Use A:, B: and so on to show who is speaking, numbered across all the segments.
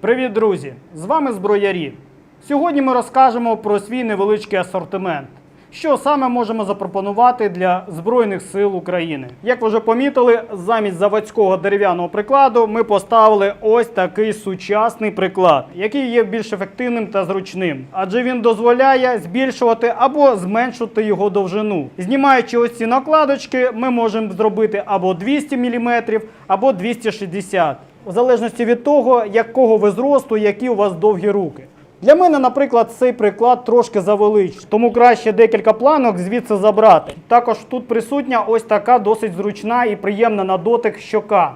A: Привіт, друзі! З вами зброярі. Сьогодні ми розкажемо про свій невеличкий асортимент. Що саме можемо запропонувати для Збройних сил України? Як ви вже помітили, замість заводського дерев'яного прикладу ми поставили ось такий сучасний приклад, який є більш ефективним та зручним, адже він дозволяє збільшувати або зменшувати його довжину. Знімаючи ось ці накладочки, ми можемо зробити або 200 мм, або 260 в залежності від того, якого ви зросту, які у вас довгі руки. Для мене, наприклад, цей приклад трошки завеличий, тому краще декілька планок звідси забрати. Також тут присутня ось така досить зручна і приємна на дотик щока,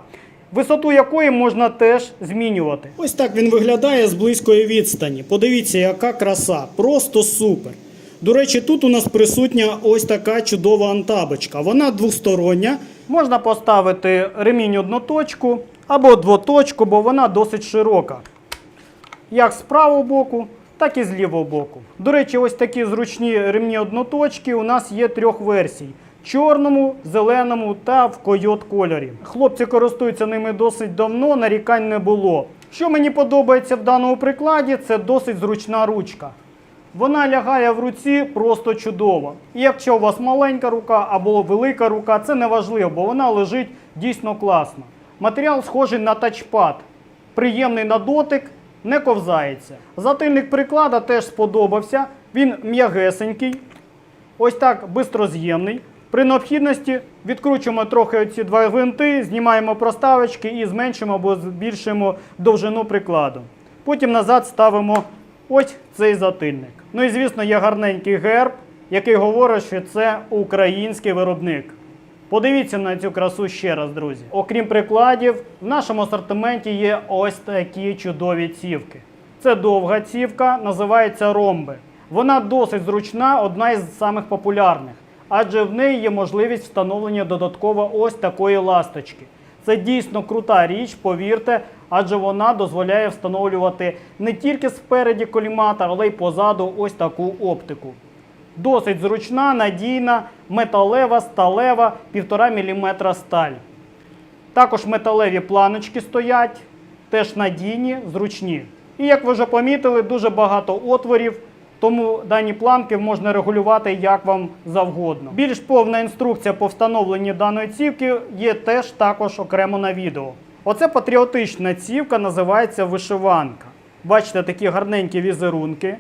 A: висоту якої можна теж змінювати. Ось так він виглядає з близької відстані. Подивіться, яка краса, просто супер. До речі, тут у нас присутня ось така чудова антабочка. Вона двостороння. Можна поставити ремінь одноточку або двоточку, бо вона досить широка як з правого боку, так і з лівого боку. До речі, ось такі зручні ремні одноточки у нас є трьох версій: чорному, зеленому та в койот кольорі. Хлопці користуються ними досить давно, нарікань не було. Що мені подобається в даному прикладі, це досить зручна ручка. Вона лягає в руці просто чудово. І якщо у вас маленька рука або велика рука, це не важливо, бо вона лежить дійсно класно. Матеріал схожий на тачпад, приємний на дотик, не ковзається. Затильник приклада теж сподобався. Він м'ягесенький, ось так бистроз'ємний. При необхідності відкручуємо трохи оці два гвинти, знімаємо проставочки і зменшимо або збільшимо довжину прикладу. Потім назад ставимо ось цей затильник. Ну і звісно, є гарненький герб, який говорить, що це український виробник. Подивіться на цю красу ще раз, друзі. Окрім прикладів, в нашому асортименті є ось такі чудові цівки. Це довга цівка, називається ромби. Вона досить зручна, одна із самих популярних, адже в неї є можливість встановлення додатково ось такої ласточки. Це дійсно крута річ, повірте, адже вона дозволяє встановлювати не тільки спереді коліматор, але й позаду ось таку оптику. Досить зручна, надійна, металева, сталева, 1,5 мм сталь. Також металеві планочки стоять, теж надійні, зручні. І як ви вже помітили, дуже багато отворів, тому дані планки можна регулювати як вам завгодно. Більш повна інструкція по встановленню даної цівки є теж також окремо на відео. Оце патріотична цівка, називається вишиванка. Бачите, такі гарненькі візерунки.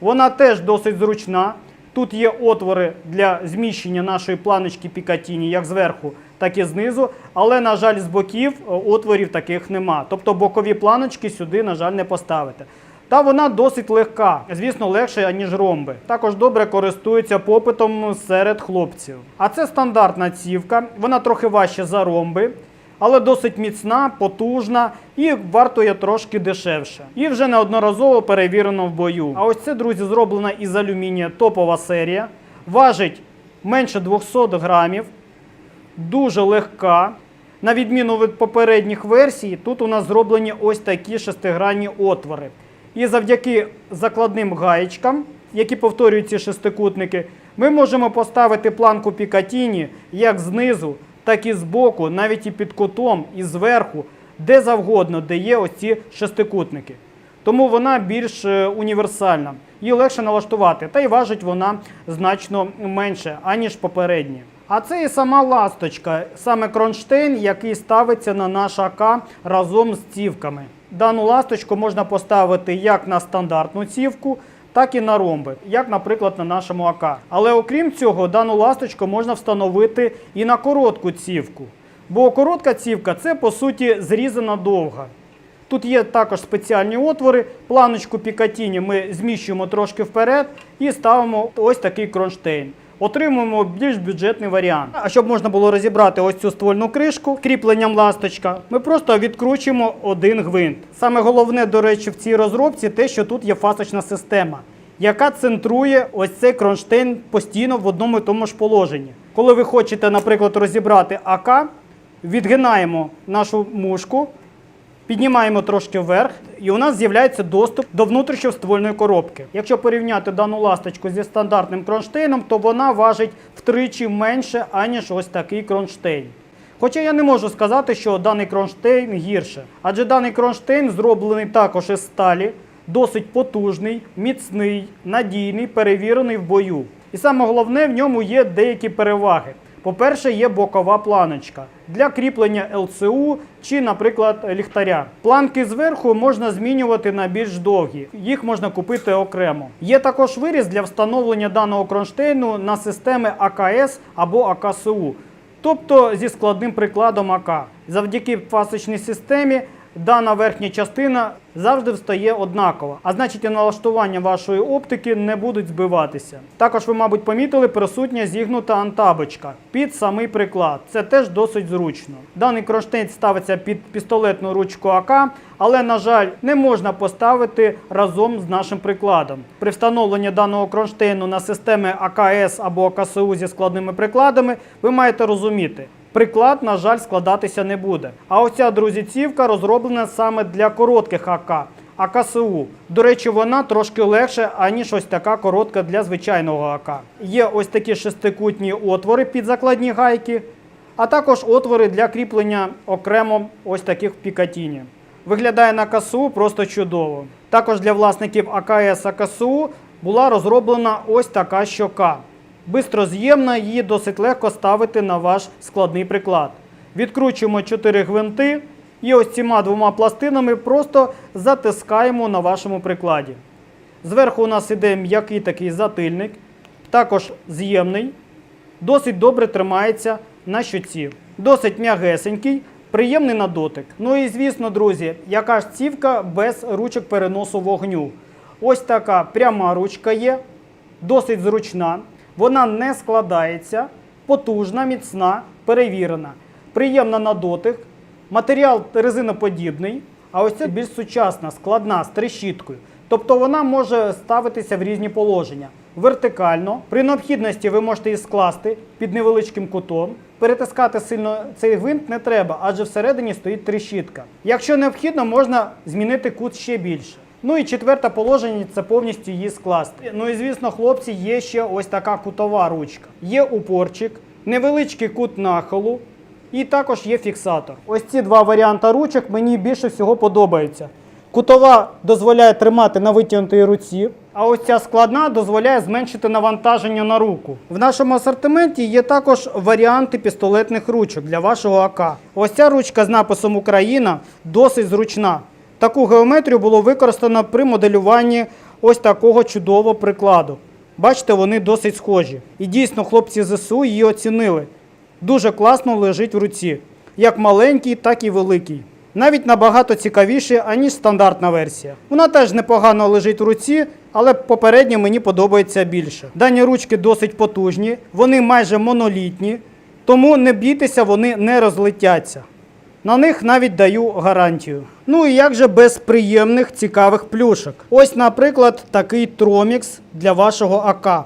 A: Вона теж досить зручна. Тут є отвори для зміщення нашої планочки Пікатіні, як зверху, так і знизу. Але, на жаль, з боків е, отворів таких нема. Тобто бокові планочки сюди, на жаль, не поставите. Та вона досить легка, звісно, легше, ніж ромби. Також добре користується попитом серед хлопців. А це стандартна цівка, вона трохи важча за ромби але досить міцна, потужна і вартує трошки дешевше. І вже неодноразово перевірено в бою. А ось це, друзі, зроблена із алюмінія топова серія. Важить менше 200 грамів, дуже легка. На відміну від попередніх версій, тут у нас зроблені ось такі шестигранні отвори. І завдяки закладним гаєчкам, які повторюють ці шестикутники, ми можемо поставити планку Пікатіні як знизу, так і збоку, навіть і під кутом, і зверху, де завгодно, де є ось ці шестикутники. Тому вона більш е, універсальна, її легше налаштувати, та й важить вона значно менше, аніж попередні. А це і сама ласточка, саме кронштейн, який ставиться на наш АК разом з цівками. Дану ласточку можна поставити як на стандартну цівку, так і на ромби, як, наприклад, на нашому АК. Але окрім цього, дану ласточку можна встановити і на коротку цівку. Бо коротка цівка це по суті зрізана довга. Тут є також спеціальні отвори. Планочку Пікатіні ми зміщуємо трошки вперед і ставимо ось такий кронштейн. Отримуємо більш бюджетний варіант. А щоб можна було розібрати ось цю ствольну кришку кріпленням ласточка, ми просто відкручуємо один гвинт. Саме головне, до речі, в цій розробці те, що тут є фасочна система, яка центрує ось цей кронштейн постійно в одному і тому ж положенні. Коли ви хочете, наприклад, розібрати АК, відгинаємо нашу мушку. Піднімаємо трошки вверх, і у нас з'являється доступ до внутрішньоствольної коробки. Якщо порівняти дану ласточку зі стандартним кронштейном, то вона важить втричі менше, аніж ось такий кронштейн. Хоча я не можу сказати, що даний кронштейн гірше, адже даний кронштейн зроблений також із сталі, досить потужний, міцний, надійний, перевірений в бою. І саме головне, в ньому є деякі переваги. По-перше, є бокова планочка для кріплення ЛЦУ чи, наприклад, ліхтаря. Планки зверху можна змінювати на більш довгі, їх можна купити окремо. Є також виріз для встановлення даного кронштейну на системи АКС або АКСУ, тобто зі складним прикладом АК. Завдяки фасочній системі дана верхня частина завжди встає однаково, а значить і налаштування вашої оптики не будуть збиватися. Також ви, мабуть, помітили присутня зігнута антабочка під самий приклад. Це теж досить зручно. Даний кронштейн ставиться під пістолетну ручку АК, але, на жаль, не можна поставити разом з нашим прикладом. При встановленні даного кронштейну на системи АКС або АКСУ зі складними прикладами, ви маєте розуміти. Приклад, на жаль, складатися не буде. А оця, друзі, цівка розроблена саме для коротких АК. АКСУ. До речі, вона трошки легше, аніж ось така коротка для звичайного АК. Є ось такі шестикутні отвори під закладні гайки, а також отвори для кріплення окремо ось таких в пікатіні. Виглядає на КСУ просто чудово. Також для власників АКС АКСУ була розроблена ось така щока. Бистроз'ємна, її досить легко ставити на ваш складний приклад. Відкручуємо 4 гвинти і ось цими двома пластинами просто затискаємо на вашому прикладі. Зверху у нас іде м'який такий затильник, також з'ємний, досить добре тримається на щоці. Досить м'ягесенький, приємний на дотик. Ну і звісно, друзі, яка ж цівка без ручок переносу вогню. Ось така пряма ручка є, досить зручна. Вона не складається, потужна, міцна, перевірена, приємна на дотик. Матеріал резиноподібний, а ось це більш сучасна, складна, з трещіткою. Тобто вона може ставитися в різні положення. Вертикально, при необхідності ви можете її скласти під невеличким кутом. Перетискати сильно цей гвинт не треба, адже всередині стоїть трещітка. Якщо необхідно, можна змінити кут ще більше. Ну і четверте положення це повністю її скласти. Ну і звісно, хлопці, є ще ось така кутова ручка. Є упорчик, невеличкий кут нахилу, і також є фіксатор. Ось ці два варіанти ручок мені більше всього подобаються. Кутова дозволяє тримати на витягнутій руці, а ось ця складна дозволяє зменшити навантаження на руку. В нашому асортименті є також варіанти пістолетних ручок для вашого АК. Ось ця ручка з написом Україна досить зручна. Таку геометрію було використано при моделюванні ось такого чудового прикладу. Бачите, вони досить схожі. І дійсно, хлопці ЗСУ її оцінили. Дуже класно лежить в руці, як маленький, так і великий. Навіть набагато цікавіше, аніж стандартна версія. Вона теж непогано лежить в руці, але попередньо мені подобається більше. Дані ручки досить потужні, вони майже монолітні, тому не бійтеся, вони не розлетяться. На них навіть даю гарантію. Ну і як же без приємних цікавих плюшок. Ось, наприклад, такий тромікс для вашого АК.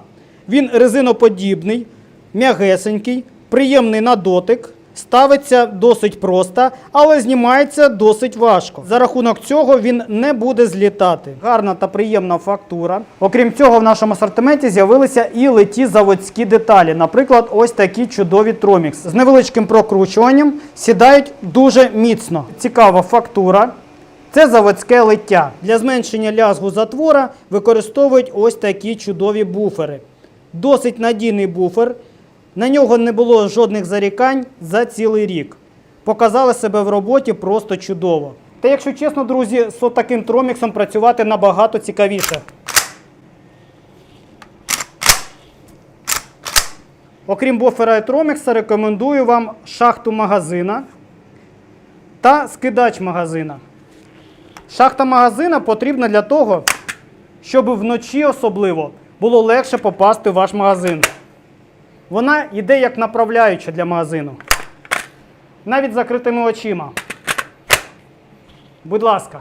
A: Він резиноподібний, м'ягесенький, приємний на дотик. Ставиться досить просто, але знімається досить важко. За рахунок цього він не буде злітати. Гарна та приємна фактура. Окрім цього, в нашому асортименті з'явилися і леті заводські деталі. Наприклад, ось такі чудові Тромікс. З невеличким прокручуванням сідають дуже міцно. Цікава фактура. Це заводське лиття. Для зменшення лязгу затвора використовують ось такі чудові буфери. Досить надійний буфер. На нього не було жодних зарікань за цілий рік. Показали себе в роботі просто чудово. Та якщо чесно, друзі, з таким троміксом працювати набагато цікавіше. Окрім буфера і тромікса, рекомендую вам шахту магазина та скидач магазина. Шахта магазина потрібна для того, щоб вночі особливо було легше попасти в ваш магазин. Вона йде як направляюча для магазину. Навіть закритими очима. Будь ласка.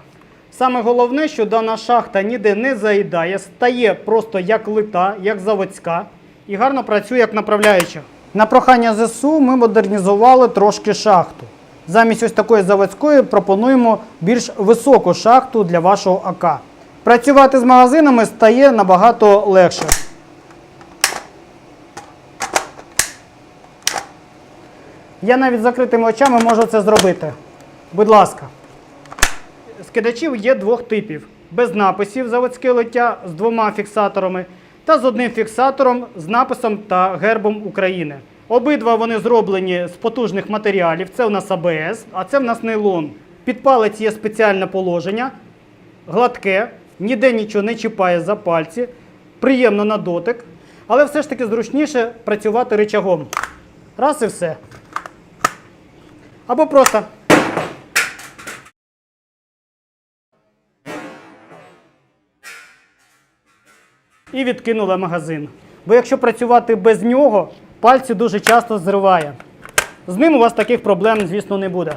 A: Саме головне, що дана шахта ніде не заїдає, стає просто як лита, як заводська і гарно працює як направляюча. На прохання ЗСУ ми модернізували трошки шахту. Замість ось такої заводської пропонуємо більш високу шахту для вашого АК. Працювати з магазинами стає набагато легше. Я навіть з закритими очами можу це зробити. Будь ласка. Скидачів є двох типів: без написів заводське лиття з двома фіксаторами та з одним фіксатором з написом та гербом України. Обидва вони зроблені з потужних матеріалів. Це у нас АБС, а це в нас нейлон. Під палець є спеціальне положення, гладке, ніде нічого не чіпає за пальці, приємно на дотик, але все ж таки зручніше працювати рычагом. Раз і все. Або просто і відкинула магазин. Бо якщо працювати без нього, пальці дуже часто зриває. З ним у вас таких проблем, звісно, не буде.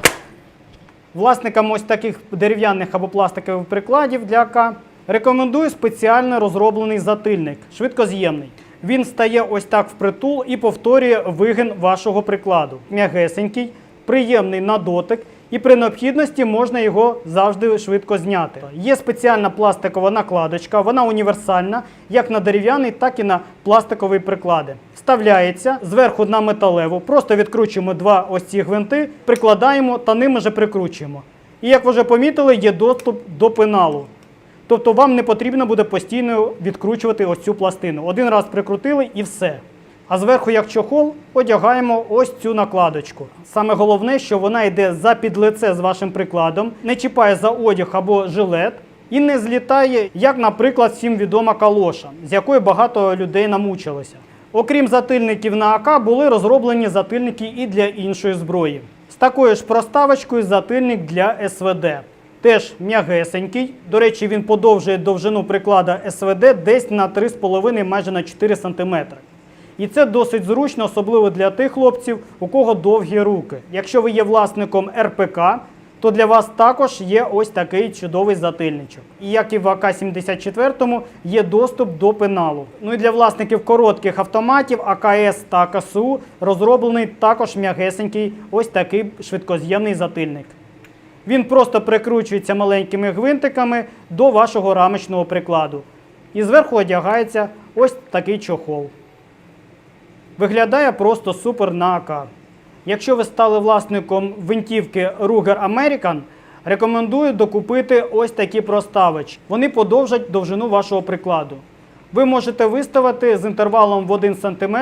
A: Власникам ось таких дерев'яних або пластикових прикладів для АК рекомендую спеціально розроблений затильник, швидкоз'ємний. Він стає ось так впритул і повторює вигин вашого прикладу. М'ягесенький, приємний на дотик, і при необхідності можна його завжди швидко зняти. Є спеціальна пластикова накладочка, вона універсальна як на дерев'яний, так і на пластикові приклади. Вставляється зверху на металеву, просто відкручуємо два ось ці гвинти, прикладаємо та ними же прикручуємо. І як ви вже помітили, є доступ до пеналу. Тобто вам не потрібно буде постійно відкручувати ось цю пластину. Один раз прикрутили і все. А зверху, як чохол, одягаємо ось цю накладочку. Саме головне, що вона йде за підлице з вашим прикладом, не чіпає за одяг або жилет і не злітає, як, наприклад, всім відома калоша, з якої багато людей намучилося. Окрім затильників на АК, були розроблені затильники і для іншої зброї. З такою ж проставочкою затильник для СВД. Теж м'ягесенький. До речі, він подовжує довжину приклада СВД десь на 3,5 майже на 4 см. І це досить зручно, особливо для тих хлопців, у кого довгі руки. Якщо ви є власником РПК, то для вас також є ось такий чудовий затильничок. І як і в АК-74 є доступ до пеналу. Ну і для власників коротких автоматів АКС та КСУ розроблений також м'ягесенький ось такий швидкоз'ємний затильник. Він просто прикручується маленькими гвинтиками до вашого рамочного прикладу. І зверху одягається ось такий чохол. Виглядає просто супер на АК. Якщо ви стали власником винтівки Ruger American, рекомендую докупити ось такі проставочки. Вони подовжать довжину вашого прикладу. Ви можете виставити з інтервалом в 1 см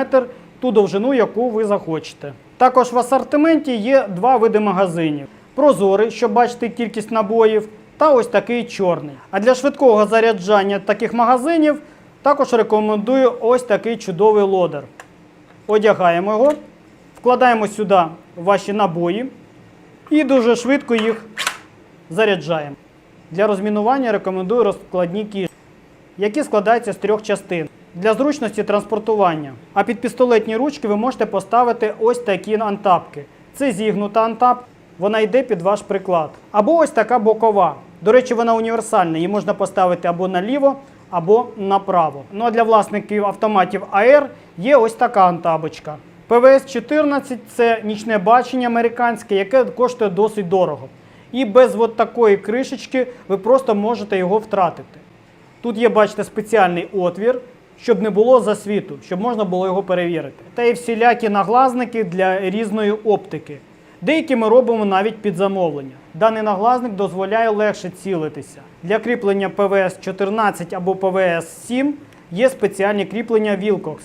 A: ту довжину, яку ви захочете. Також в асортименті є два види магазинів: прозорий, щоб бачити кількість набоїв, та ось такий чорний. А для швидкого заряджання таких магазинів також рекомендую ось такий чудовий лодер. Одягаємо його, вкладаємо сюди ваші набої і дуже швидко їх заряджаємо. Для розмінування рекомендую розкладні кішки, які складаються з трьох частин для зручності транспортування. А під пістолетні ручки ви можете поставити ось такі антапки. Це зігнута антап, вона йде під ваш приклад. Або ось така бокова. До речі, вона універсальна, її можна поставити або наліво, або направо. Ну а для власників автоматів АР є ось така антабочка. ПВС-14 це нічне бачення американське, яке коштує досить дорого. І без от такої кришечки ви просто можете його втратити. Тут є, бачите, спеціальний отвір, щоб не було засвіту, щоб можна було його перевірити. Та й всілякі наглазники для різної оптики. Деякі ми робимо навіть під замовлення. Даний наглазник дозволяє легше цілитися. Для кріплення ПВС-14 або ПВС-7 є спеціальні кріплення Wilcox.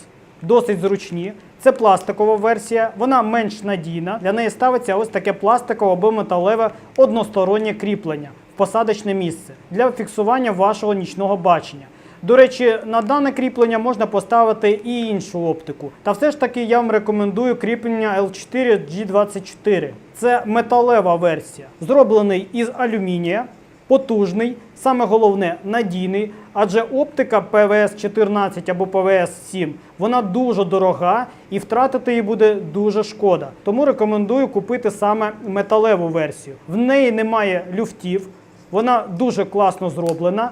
A: Досить зручні. Це пластикова версія, вона менш надійна. Для неї ставиться ось таке пластикове або металеве одностороннє кріплення в посадочне місце для фіксування вашого нічного бачення. До речі, на дане кріплення можна поставити і іншу оптику. Та все ж таки я вам рекомендую кріплення L4 G24. Це металева версія, зроблений із алюмінія, потужний, саме головне надійний, адже оптика ПВС-14 або ПВС-7 вона дуже дорога і втратити її буде дуже шкода. Тому рекомендую купити саме металеву версію. В неї немає люфтів, вона дуже класно зроблена,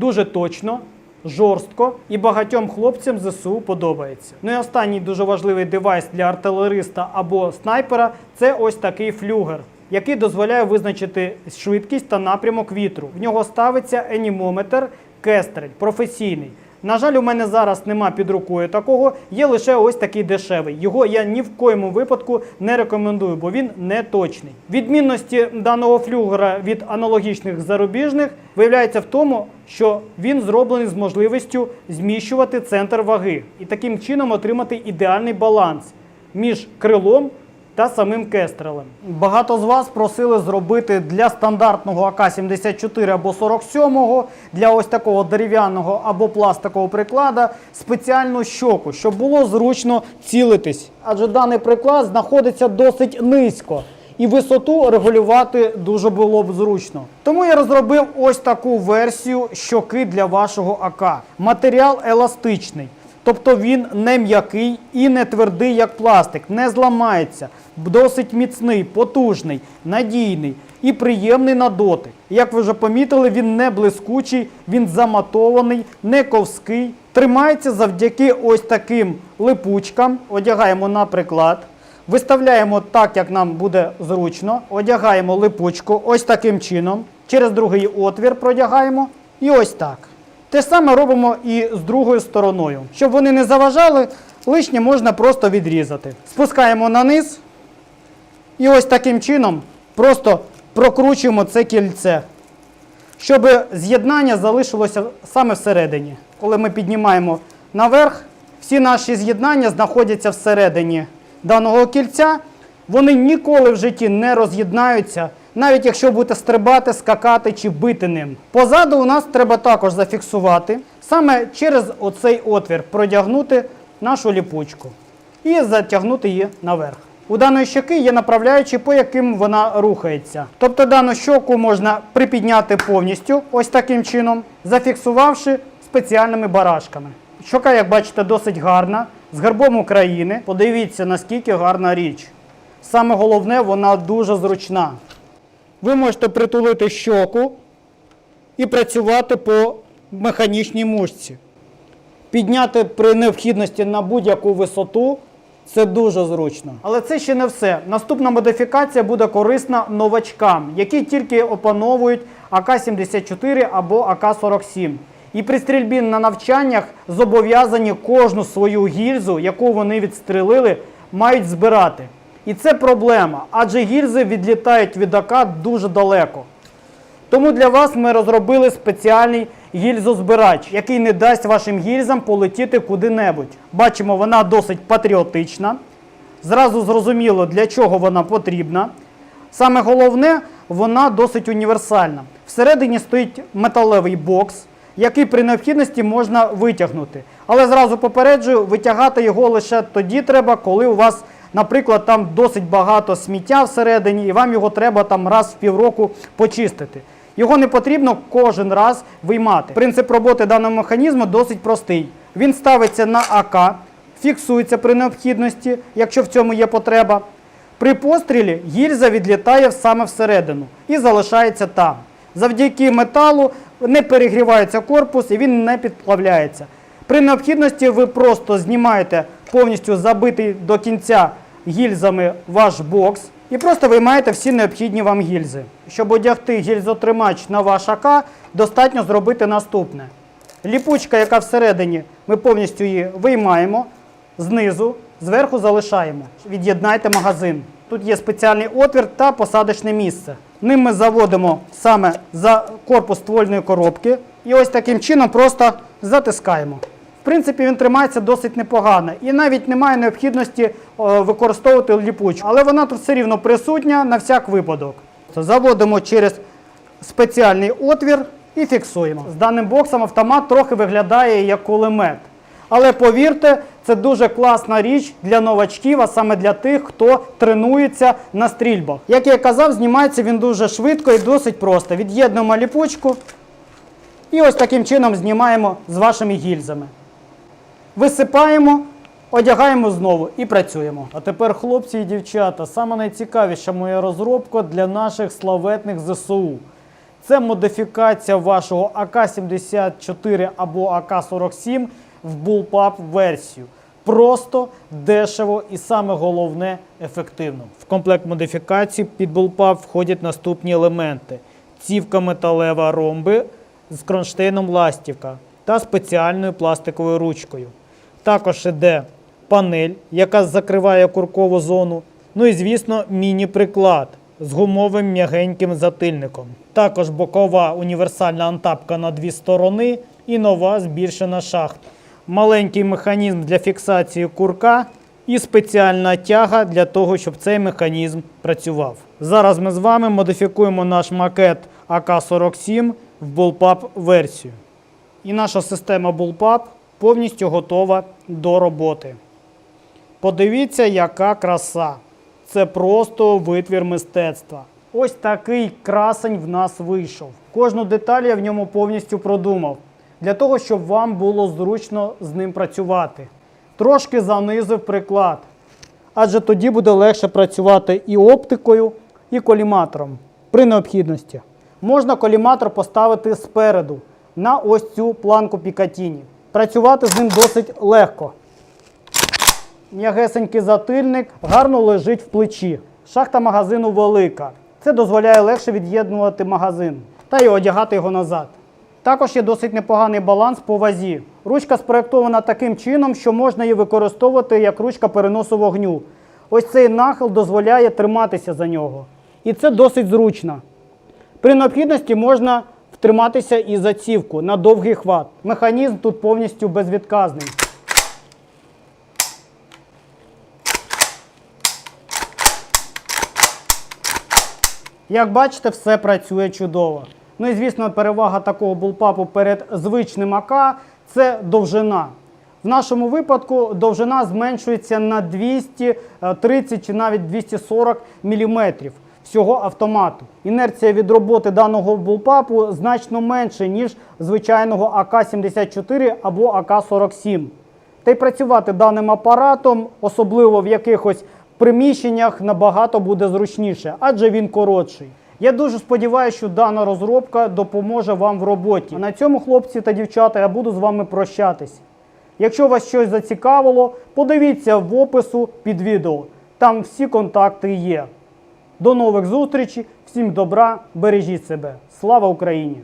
A: дуже точно. Жорстко і багатьом хлопцям ЗСУ подобається. Ну і останній дуже важливий девайс для артилериста або снайпера це ось такий флюгер, який дозволяє визначити швидкість та напрямок вітру. В нього ставиться енімометр Кестрель професійний. На жаль, у мене зараз нема під рукою такого, є лише ось такий дешевий. Його я ні в коєму випадку не рекомендую, бо він не точний. Відмінності даного флюгера від аналогічних зарубіжних виявляється в тому, що він зроблений з можливістю зміщувати центр ваги і таким чином отримати ідеальний баланс між крилом та самим кестрелем. Багато з вас просили зробити для стандартного АК-74 або 47 для ось такого дерев'яного або пластикового приклада спеціальну щоку, щоб було зручно цілитись. Адже даний приклад знаходиться досить низько. І висоту регулювати дуже було б зручно. Тому я розробив ось таку версію щоки для вашого АК. Матеріал еластичний. Тобто він не м'який і не твердий, як пластик, не зламається, досить міцний, потужний, надійний і приємний на дотик. Як ви вже помітили, він не блискучий, він заматований, не ковський. Тримається завдяки ось таким липучкам. Одягаємо на приклад. Виставляємо так, як нам буде зручно. Одягаємо липучку ось таким чином. Через другий отвір продягаємо. І ось так. Те саме робимо і з другою стороною. Щоб вони не заважали, лишнє можна просто відрізати. Спускаємо на низ. І ось таким чином просто прокручуємо це кільце, щоб з'єднання залишилося саме всередині. Коли ми піднімаємо наверх, всі наші з'єднання знаходяться всередині даного кільця. Вони ніколи в житті не роз'єднаються, навіть якщо будете стрибати, скакати чи бити ним. Позаду у нас треба також зафіксувати, саме через оцей отвір продягнути нашу ліпучку і затягнути її наверх. У даної щоки є направляючі, по яким вона рухається. Тобто дану щоку можна припідняти повністю, ось таким чином, зафіксувавши спеціальними барашками. Щока, як бачите, досить гарна, з гербом України. Подивіться, наскільки гарна річ. Саме головне, вона дуже зручна. Ви можете притулити щоку і працювати по механічній мушці. Підняти при необхідності на будь-яку висоту це дуже зручно. Але це ще не все. Наступна модифікація буде корисна новачкам, які тільки опановують АК-74 або АК-47. І при стрільбі на навчаннях зобов'язані кожну свою гільзу, яку вони відстрелили, мають збирати. І це проблема, адже гільзи відлітають від АК дуже далеко. Тому для вас ми розробили спеціальний гільзозбирач, який не дасть вашим гільзам полетіти куди-небудь. Бачимо, вона досить патріотична. Зразу зрозуміло, для чого вона потрібна. Саме головне, вона досить універсальна. Всередині стоїть металевий бокс, який при необхідності можна витягнути. Але зразу попереджую, витягати його лише тоді треба, коли у вас, наприклад, там досить багато сміття всередині, і вам його треба там раз в півроку почистити. Його не потрібно кожен раз виймати. Принцип роботи даного механізму досить простий. Він ставиться на АК, фіксується при необхідності, якщо в цьому є потреба. При пострілі гільза відлітає саме всередину і залишається там. Завдяки металу не перегрівається корпус і він не підплавляється. При необхідності ви просто знімаєте повністю забитий до кінця гільзами ваш бокс і просто виймаєте всі необхідні вам гільзи. Щоб одягти гільзотримач на ваш АК, достатньо зробити наступне. Ліпучка, яка всередині, ми повністю її виймаємо знизу, зверху залишаємо. Від'єднайте магазин. Тут є спеціальний отвір та посадочне місце. Ним ми заводимо саме за корпус ствольної коробки і ось таким чином просто затискаємо. В принципі, він тримається досить непогано і навіть немає необхідності використовувати ліпучку. Але вона тут все рівно присутня на всяк випадок. Заводимо через спеціальний отвір і фіксуємо. З даним боксом автомат трохи виглядає як кулемет. Але повірте, це дуже класна річ для новачків, а саме для тих, хто тренується на стрільбах. Як я казав, знімається він дуже швидко і досить просто. Від'єднуємо ліпучку і ось таким чином знімаємо з вашими гільзами. Висипаємо, одягаємо знову і працюємо. А тепер, хлопці і дівчата, саме найцікавіша моя розробка для наших славетних ЗСУ. Це модифікація вашого АК-74 або АК-47 в Bullpup версію. Просто, дешево і саме головне ефективно. В комплект модифікацій під Bullpup входять наступні елементи: цівка металева ромби з кронштейном ластівка та спеціальною пластиковою ручкою. Також іде панель, яка закриває куркову зону. Ну і, звісно, міні-приклад з гумовим м'ягеньким затильником. Також бокова універсальна антапка на дві сторони і нова збільшена шахта. Маленький механізм для фіксації курка і спеціальна тяга для того, щоб цей механізм працював. Зараз ми з вами модифікуємо наш макет АК-47 в Bullpup версію. І наша система Bullpup повністю готова до роботи. Подивіться, яка краса. Це просто витвір мистецтва. Ось такий красень в нас вийшов. Кожну деталь я в ньому повністю продумав, для того, щоб вам було зручно з ним працювати. Трошки занизив приклад, адже тоді буде легше працювати і оптикою, і коліматором при необхідності. Можна коліматор поставити спереду на ось цю планку Пікатіні. Працювати з ним досить легко. М'ягесенький затильник гарно лежить в плечі. Шахта магазину велика. Це дозволяє легше від'єднувати магазин та й одягати його назад. Також є досить непоганий баланс по вазі. Ручка спроєктована таким чином, що можна її використовувати як ручка переносу вогню. Ось цей нахил дозволяє триматися за нього. І це досить зручно. При необхідності можна втриматися і за цівку на довгий хват. Механізм тут повністю безвідказний. Як бачите, все працює чудово. Ну і звісно, перевага такого булпапу перед звичним АК це довжина. В нашому випадку довжина зменшується на 230 чи навіть 240 мм всього автомату. Інерція від роботи даного булпапу значно менше, ніж звичайного АК-74 або АК-47. Та й працювати даним апаратом, особливо в якихось приміщеннях, набагато буде зручніше, адже він коротший. Я дуже сподіваюся, що дана розробка допоможе вам в роботі. А на цьому, хлопці та дівчата, я буду з вами прощатись. Якщо вас щось зацікавило, подивіться в опису під відео. Там всі контакти є. До нових зустрічей, всім добра, бережіть себе. Слава Україні!